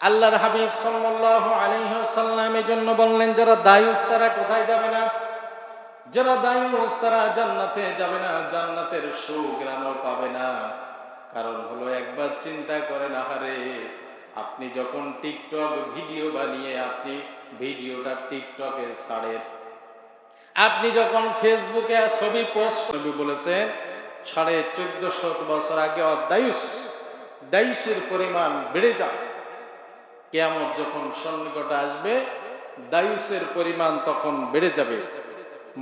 আল্লাহর হাবিব সাল্লাল্লাহু আলাইহি ওয়াসাল্লাম এই জন্য বললেন, যারা দায়ুস তারা কোথায় যাবে না? যারা দায়ুস তারা জান্নাতে যাবে না, জান্নাতের সুগ্রাণও পাবে না। কারণ হলো একবার চিন্তা করেন, আহারে, আপনি যখন টিকটক ভিডিও বানিয়ে, আপনি ভিডিওটা টিকটকে ছাড়েন। আপনি যখন ফেসবুকে ছবি পোস্ট করবি বলেছেন, সাড়ে চোদ্দ শত বছর আগে অদায়ুস, দায়ুসের পরিমাণ বেড়ে যাবে কেয়ামত যখন সন্নিকটে আসবে, দায়ুসের পরিমাণ তখন বেড়ে যাবে।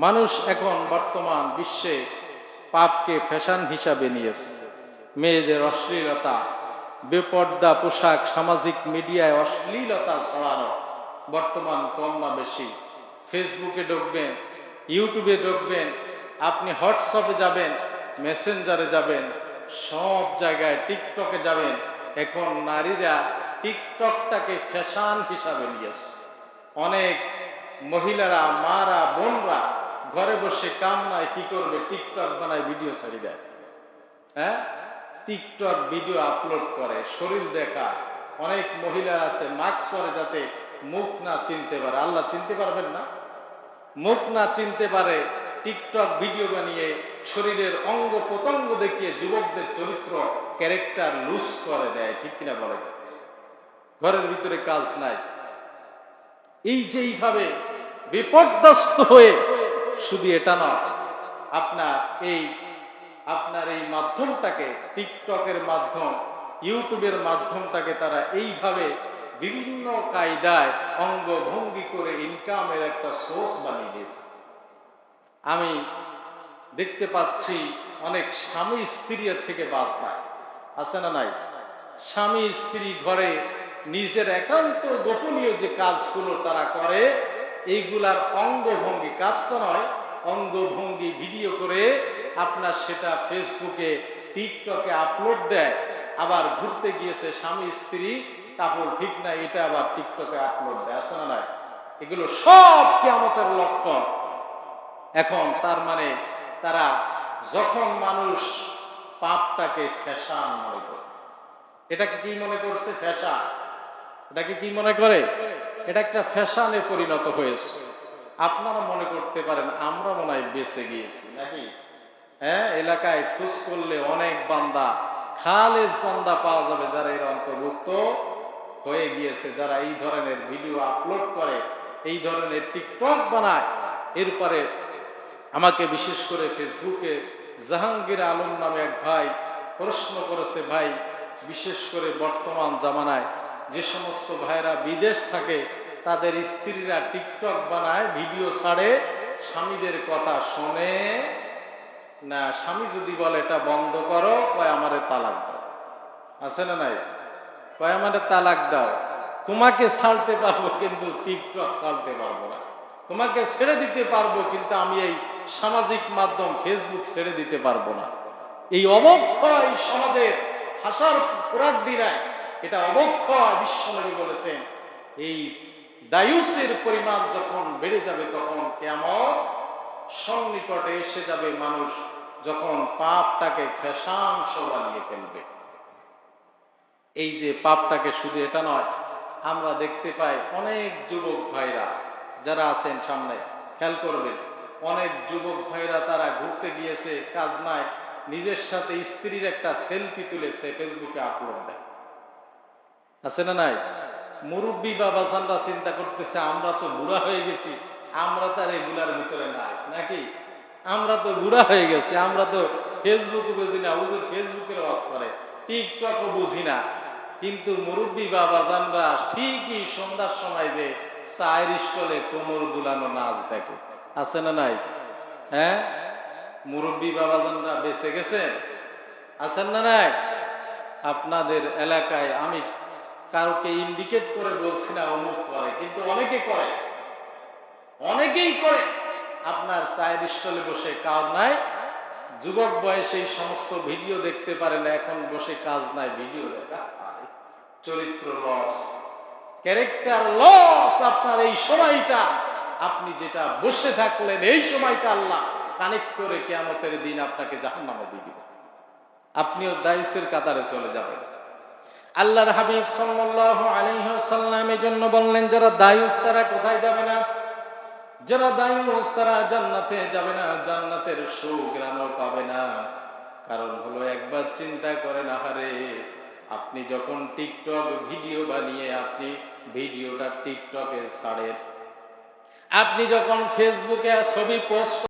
মানুষ এখন বর্তমান বিশ্বে পাপকে ফ্যাশন হিসাবে নিয়েছে। মেয়েদের অশ্লীলতা, বেপর্দা পোশাক, সামাজিক মিডিয়ায় অশ্লীলতা ছড়ানো বর্তমান কম না বেশি ফেসবুকে ঢুকবেন, ইউটিউবে ঢুকবেন, আপনি হোয়াটসঅ্যাপে যাবেন, মেসেঞ্জারে যাবেন, সব জায়গায় টিকটকে যাবেন। এখন নারীরা টিকটকটাকে ফ্যাশন হিসাবে নিয়েছে। অনেক মহিলারা, মারা, বোনরা ঘরে বসে কাম নাই কি করবে, টিকটক বানায় ভিডিও ছাড়ি দেয়। হ্যাঁ? টিকটক ভিডিও আপলোড করে, শরীর দেখা অনেক মহিলা আছে, মাস্ক পরে যাতে মুখ না চিনতে পারে। আল্লাহ চিনতে পারবেন না? মুখ না চিনতে পারে, টিকটক ভিডিও বানিয়ে শরীরের অঙ্গ প্রত্যঙ্গ দেখিয়ে যুবকদের চরিত্র, ক্যারেক্টার লুজ করে দেয়, ঠিক কিনা বলে? ঘরের ভিতরে কাজ নাই। এই যে এইভাবে বিপর্যস্ত হয়ে শুধু এটা নয়, আপনার এই আপনার এই মাধ্যমটাকে, টিকটকের মাধ্যম, ইউটিউবের মাধ্যমটাকে তারা এইভাবে বিভিন্ন কায়দায় অঙ্গভঙ্গি করে ইনকামের একটা সোর্স বানিয়ে দিয়েছে। আমি দেখতে পাচ্ছি অনেক স্বামী স্ত্রীর থেকে বাদ পায় আছে না নাই? স্বামী স্ত্রী ঘরে নিজের একান্ত গোপনীয় যে কাজগুলো তারা করে, এইগুলার অঙ্গভঙ্গি কাজটা নয়, অঙ্গভঙ্গি ভিডিও করে আপনার সেটা ফেসবুকে, টিকটকে আপলোড দেয়, আবার ঘুরতে গিয়েছে স্বামী স্ত্রী কাপড় ঠিক না, এটা আবার টিকটকে আপলোড দেয়, আছে না নাই? এগুলো সব কেমতের লক্ষণ। এখন তার মানে তারা যখন মানুষ পাপটাকে ফ্যাশন মনে করে, এটাকে কি মনে করছে? ফ্যাশন। এটাকে কি মনে করে? এটা একটা ফ্যাশনে পরিণত হয়েছে। আপনারা মনে করতে পারেন, আমরা মনে হয় বেঁচে গিয়েছি, নাকি? হ্যাঁ এলাকায় খোঁজ করলে অনেক বান্দা, খালেজ বান্দা পাওয়া যাবে যারা এর অন্তর্ভুক্ত হয়ে গিয়েছে, যারা এই ধরনের ভিডিও আপলোড করে, এই ধরনের টিকটক বানায়। এরপরে আমাকে বিশেষ করে ফেসবুকে জাহাঙ্গীর আলম নামে এক ভাই প্রশ্ন করেছে, ভাই, বিশেষ করে বর্তমান জামানায় যে সমস্ত ভাইরা বিদেশ থাকে, তাদের স্ত্রীরা টিকটক বানায়, ভিডিও ছাড়ে, স্বামীদের কথা শোনে। না, স্বামী যদি বলে, এটা বন্ধ করো, কয়, আমারে তালাক দাও। আছে না নাই? কয়, আমারে তালাক দাও। তোমাকে ছাড়তে পারব, কিন্তু টিকটক ছাড়তে পারব না। তোমাকে ছেড়ে দিতে পারব, কিন্তু আমি এই সামাজিক মাধ্যম ফেসবুক ছেড়ে দিতে পারব না। এই অবক্ষয় সমাজের ভাষার খোরাক দিনায় এটা অবক্ষয় বিশ্বনবী বলেছেন। এই দায়ুসের পরিমাণ যখন বেড়ে যাবে তখন কেমন সন্নিকটে এসে যাবে মানুষ যখন পাপটাকে ফ্যাশাংশ বানিয়ে ফেলবে। এই যে পাপটাকে শুধু এটা নয়, আমরা দেখতে পাই অনেক যুবক ভাইরা যারা আছেন সামনে, খেয়াল করবেন, অনেক যুবক ভাইরা তারা ঘুরতে গিয়েছে, কাজ নাই, নিজের সাথে স্ত্রীর একটা সেলফি তুলেছে, ফেসবুকে আপলোড দেয়। আছে না নাই? মুরব্বী বাবা সানরা চিন্তা করতেছে, আমরা তো বুড়া হয়ে গেছি, আমরা তার এগুলার ভিতরে নাই, নাকি? আমরা তো বুড়া হয়ে গেছি, আমরা তো ফেসবুক বুঝি না, হুজুর ফেসবুকের ওয়াজ করে টিকটকও বুঝি না। কিন্তু মুরব্বী বাবা জানরা ঠিকই সন্ধ্যার সময় যে চায়ের স্টলে কোমর দুলানো নাচ দেখে। আছে না নাই? হ্যাঁ? মুরব্বী বাবা জানরা বেঁচে গেছে? আছেন না নাই? আপনাদের এলাকায় আমি কাউকে ইন্ডিকেট করে বলছি না, অমুক করে, কিন্তু অনেকে করে। অনেকেই করে। আপনার চায়ের স্টলে বসে কাজ নাই। যুবক বয়সে এই সমস্ত ভিডিও দেখতে পারে না, এখন বসে কাজ নাই, ভিডিও দেখা চরিত্র লস ক্যারেক্টার লস আপনার এই সময়টা। আপনি যেটা বসে থাকলেন, এই সময়টা আল্লাহ কানেক্ট করে কেয়ামতের দিন আপনাকে জাহান্নামে দিয়ে দিবেন আপনিও দায়ুসের কাতারে চলে যাবেন। আল্লাহর হাবিব সাল্লাল্লাহু আলাইহি ওয়াসাল্লাম জন্য বললেন, যারা দায়ুস তারা কোথায় যাবে না? যারা দায়ুস তারা জান্নাতে যাবে না, জান্নাতের সুগ্রাণও পাবে না। কারণ হলো একবার চিন্তা করেন, আহারে, আপনি যখন টিকটক ভিডিও বানিয়ে আপনি ভিডিওটা টিকটকে ছাড়েন, আপনি যখন ফেসবুকে ছবি পোস্ট